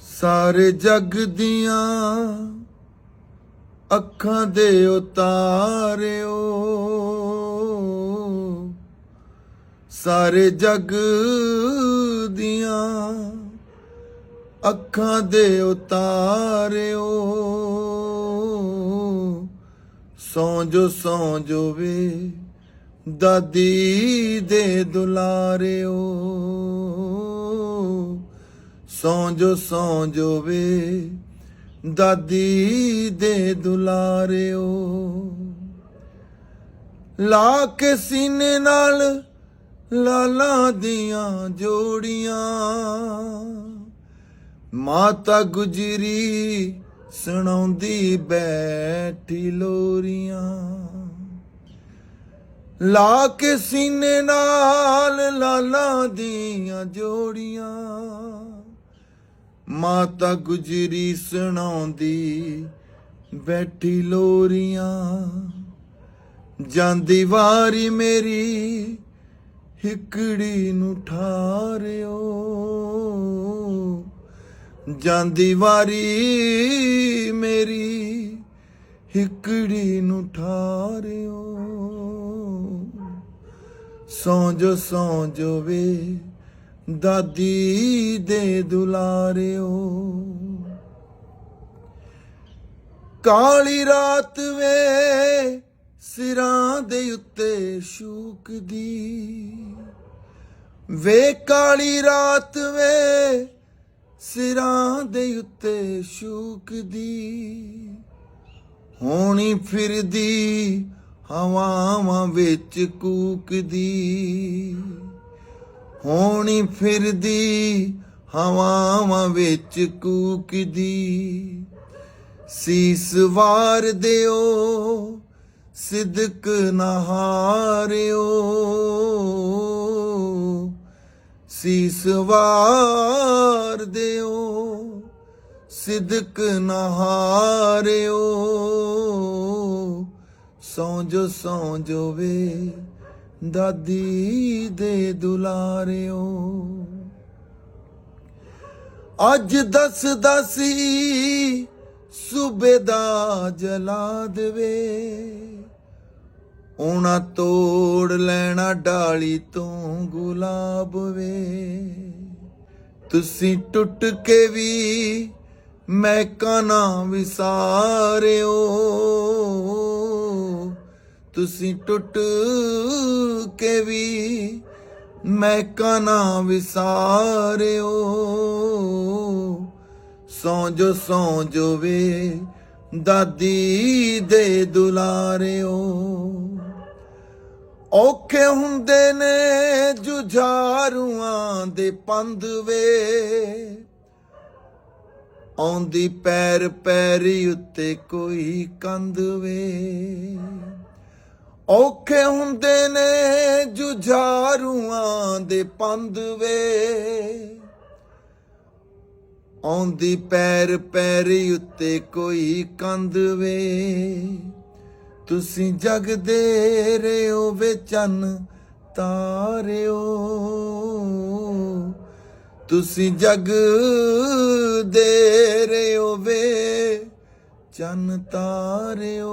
ਸਾਰੇ ਜਗ ਦੀਆਂ ਅੱਖਾਂ ਦੇ ਉਤਾਰਿਓ। ਸਾਰੇ ਜਗ ਦੀਆਂ ਅੱਖਾਂ ਦੇ ਉਤਾਰਿਓ। ਸੌਂ ਸੌਂਜੋ ਸੌਂ ਜੋ ਵੇ ਦਾਦੀ ਦੇ ਦੁਲਾਰਿਓ। ਸੌਂ ਜੋ ਸੌਂ ਜੋ ਵੇ, ਦਾਦੀ ਦੇ ਦੁਲਾਰਿਓ। ਲਾ ਕੇ ਸੀਨੇ ਨਾਲ ਲਾਲਾਂ ਦੀਆਂ ਜੋੜੀਆਂ। ਮਾਤਾ ਗੁਜਰੀ ਸੁਣਾਉਂਦੀ ਬੈਠੀ ਲੋਰੀਆਂ। ਲਾ ਕੇ ਸੀਨੇ ਨਾਲ ਲਾਲਾਂ ਦੀਆਂ ਜੋੜੀਆਂ। ਮਾਤਾ ਗੁਜਰੀ ਸੁਣਾਉਂਦੀ, ਬੈਠੀ ਲੋਰੀਆਂ। ਜਾਂਦੀ ਵਾਰੀ ਮੇਰੀ ਹਿਕੜੀ ਨੂੰ ਠਾਰਿਓ। ਜਾਂਦੀ ਵਾਰੀ ਮੇਰੀ ਹਿਕੜੀ ਨੂੰ ਠਾਰਿਓ। ਸੌਂ ਜੋ ਸੌਂ ਜੋ ਵੇ ਦਾਦੀ ਦੇ ਦੁਲਾਰਿਓ। ਕਾਲੀ ਰਾਤ ਵੇ ਸਿਰਾਂ ਦੇ ਉੱਤੇ ਸ਼ੂਕਦੀ। ਵੇ ਕਾਲੀ ਰਾਤ ਵੇ ਸਿਰਾਂ ਦੇ ਉੱਤੇ ਸ਼ੂਕਦੀ। ਹੋਣੀ ਫਿਰਦੀ ਹਵਾਵਾਂ ਵਿੱਚ ਕੂਕਦੀ। ਹੋਣੀ ਫਿਰਦੀ, ਹਵਾਵਾਂ ਵਿੱਚ ਕੂਕਦੀ। ਸੀਸ ਵਾਰ ਦਿਓ, ਸਿਦਕ ਨਹਾਰਿਓ ਸੀਸ ਵਾਰ ਦਿਓ, ਸਿਦਕ ਨਹਾਰਿਓ ਸੌਂ ਜੋ ਸੌਂ ਜੋ ਵੇ ਦਾਦੀ ਦੇ ਦੁਲਾਰਿਓ। ਅੱਜ ਦਸ ਦਸੀ ਸੂਬੇਦਾ ਜਲਾ ਦੇਵੇ। ਉਹਨਾਂ ਤੋੜ ਲੈਣਾ ਡਾਲੀ ਤੋਂ ਗੁਲਾਬ ਵੇ। ਤੁਸੀਂ ਟੁੱਟ ਕੇ ਵੀ ਮੈਂ ਕਾਨਾ ਵਿਸਾਰਿਓ। ਤੁਸੀਂ ਟੁੱਟ ਕੇ ਵੀ ਮੈਂ ਕਾਨਾ ਵਿਸਾਰਿਓ। ਸੌ ਜੋ ਸੌਂ ਜੋ ਵੇ ਦਾਦੀ ਦੇ ਦੁਲਾਰਿਓ। ਔਖੇ ਹੁੰਦੇ ਨੇ ਜੁਝਾਰੂਆਂ ਦੇ ਪੰਦ ਵੇ। ਆਉਂਦੀ ਪੈਰ ਪੈਰੀ ਉੱਤੇ ਕੋਈ ਕੰਧ ਵੇ। ਔਖੇ ਹੁੰਦੇ ਨੇ ਜੁਝਾਰੂਆਂ ਦੇ ਪੰਧ ਵੇ। ਆਉਂਦੀ ਪੈਰ ਪੈਰੀ ਉੱਤੇ ਕੋਈ ਕੰਧ ਵੇ। ਤੁਸੀਂ ਜਗ ਦੇ ਰਿਓ ਵੇ ਚੰਨ ਤਾਰਿਓ। ਤੁਸੀਂ ਜਗ ਦੇ ਰਿਓ ਵੇ ਚੰਨ ਤਾਰਿਓ।